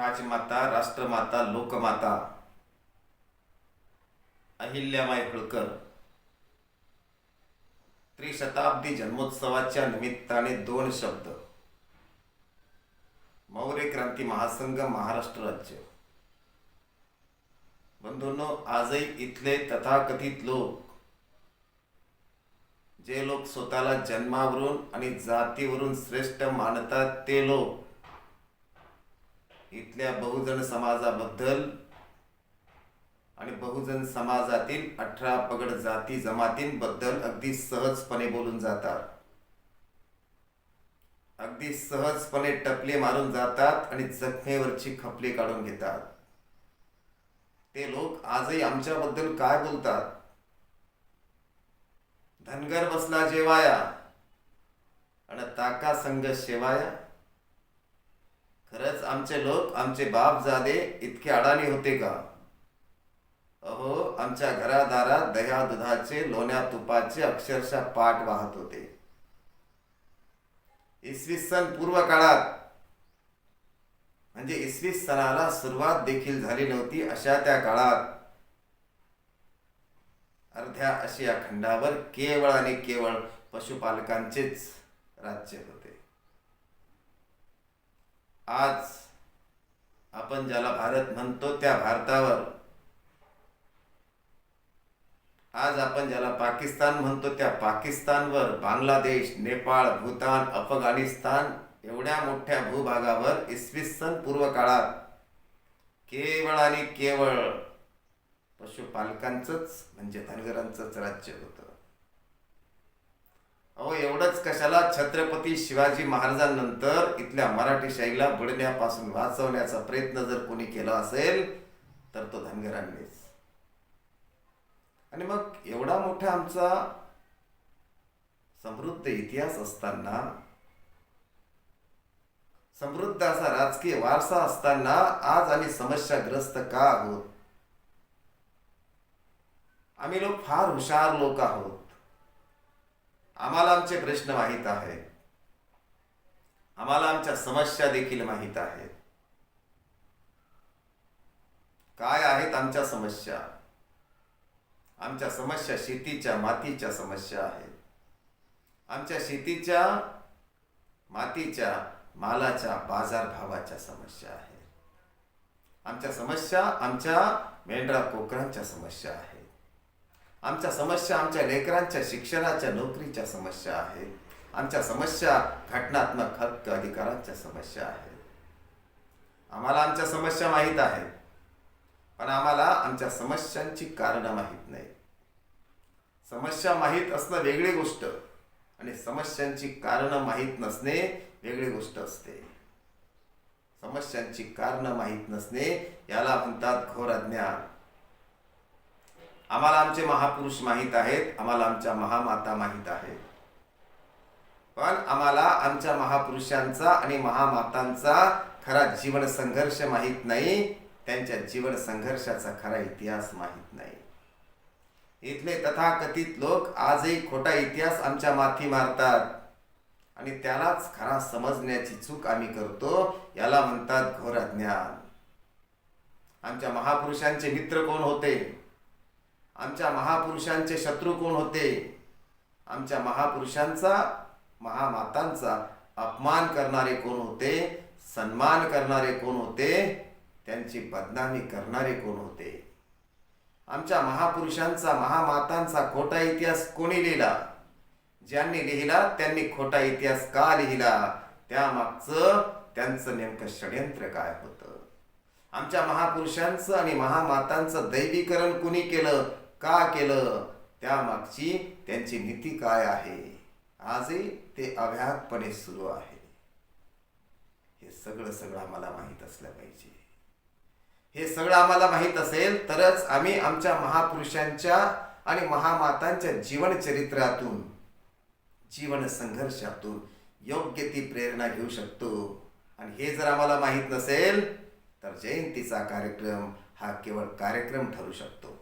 राजमाता राष्ट्रमाता लोकमाता अहिल्यामाई होळकर त्रिशताब्दी जन्मोत्सवाच्या निमित्ताने दोन शब्द. मौर्य क्रांती महासंघ महाराष्ट्र राज्य. बंधूंनो आजही इथले तथाकथित लोक जे लोक स्वतःला जन्मावरून आणि जातीवरून श्रेष्ठ मानतात ते लोक इथल्या बहुजन समाजाबद्दल आणि बहुजन समाजातील अठरा पगड जाती जमातींबद्दल अगदी सहजपणे बोलून जातात. अगदी सहजपणे टपले मारून जातात आणि जखमेवरची खपले काढून घेतात. ते लोक आजही आमच्याबद्दल काय बोलतात? धनगर बसला जेवाया आणि ताका संघ शेवाया खरंच आमचे लोक आमचे बाप जादे इतके अडाणी होते का? अहो आमच्या घरादारात दह्या दुधाचे लोण्या तुपाचे अक्षरशः पाठ वाहत होते. इसवी सन पूर्व काळात म्हणजे इसवी सणाला सुरुवात देखील झाली नव्हती अशा त्या काळात. अर्ध्या आशिया खंडावर केवळ आणि केवळ पशुपालकांचेच राज्य होते. आज आपण ज्याला भारत म्हणतो त्या भारतावर आज आपण ज्याला पाकिस्तान म्हणतो त्या पाकिस्तानवर बांगलादेश नेपाळ भूतान अफगाणिस्तान एवढ्या मोठ्या भूभागावर इसवी सन पूर्व काळात केवळ आणि केवळ पशुपालकांचंच म्हणजे धनगरांचंच राज्य होतं. अहो एवढंच कशाला? छत्रपती शिवाजी महाराजांनंतर इथल्या मराठी शाहीला बुडण्यापासून वाचवण्याचा प्रयत्न जर कोणी केला असेल तर तो धनगरांनीच. आणि मग एवढा मोठा आमचा समृद्ध इतिहास असताना समृद्ध असा राजकीय वारसा असताना आज आम्ही समस्याग्रस्त का आहोत? आम्ही लोक फार हुशार लोक आहोत. आम्हाला आमचे प्रश्न माहीत आहेत. आम्हाला आमच्या समस्या देखील माहीत आहेत. काय आहेत आमच्या समस्या? आमच्या समस्या शेतीच्या मातीच्या समस्या आहेत. आमच्या शेतीच्या मातीच्या मालाच्या बाजारभावाच्या समस्या आहेत. आमच्या समस्या आमच्या मेंढरा कोकरांच्या समस्या आहेत. आमच्या समस्या आमच्या लेकरांच्या शिक्षणाच्या नोकरीच्या समस्या आहेत आमच्या समस्या घटनात्मक हक्क अधिकारांच्या समस्या आहेत आम्हाला आमच्या समस्या माहीत आहेत पण आम्हाला आमच्या समस्यांची कारणं माहीत नाही. समस्या माहीत असणं वेगळी गोष्ट आणि समस्यांची कारणं माहीत नसणे वेगळी गोष्ट असते. समस्यांची कारणं माहीत नसणे याला म्हणतात घोर अज्ञान. आम्हाला आमचे महापुरुष माहीत आहेत आम्हाला आमच्या महामाता माहीत आहेत. पण आम्हाला आमच्या महापुरुषांचा आणि महामातांचा खरा जीवन संघर्ष माहीत नाही त्यांच्या जीवन संघर्षाचा खरा इतिहास माहीत नाही. इथले तथाकथित लोक आजही खोटा इतिहास आमच्या माथी मारतात. आणि त्यालाच खरा समजण्याची चूक आम्ही करतो याला म्हणतात घोर अज्ञान. आमच्या महापुरुषांचे मित्र कोण होते? आमच्या महापुरुषांचे शत्रू कोण होते? आमच्या महापुरुषांचा महामातांचा अपमान करणारे कोण होते? सन्मान करणारे कोण होते? त्यांची बदनामी करणारे कोण होते? आमच्या महापुरुषांचा महामातांचा खोटा इतिहास कोणी लिहिला? ज्यांनी लिहिला त्यांनी खोटा इतिहास का लिहिला? त्यामागचं त्यांचं नेमकं षडयंत्र काय होतं? आमच्या महापुरुषांचं आणि महामातांचं दैवीकरण कुणी केलं? का केलं? त्यामागची त्यांची नीती काय आहे? आजही ते अभ्यातपणे सुरू आहे. हे सगळं सगळं आम्हाला माहीत असलं पाहिजे. हे सगळं आम्हाला माहीत असेल तरच आम्ही आमच्या महापुरुषांच्या आणि महामातांच्या जीवनचरित्रातून जीवन संघर्षातून योग्य ती प्रेरणा घेऊ शकतो. आणि हे जर आम्हाला माहीत नसेल तर जयंतीचा कार्यक्रम हा केवळ कार्यक्रम ठरू शकतो.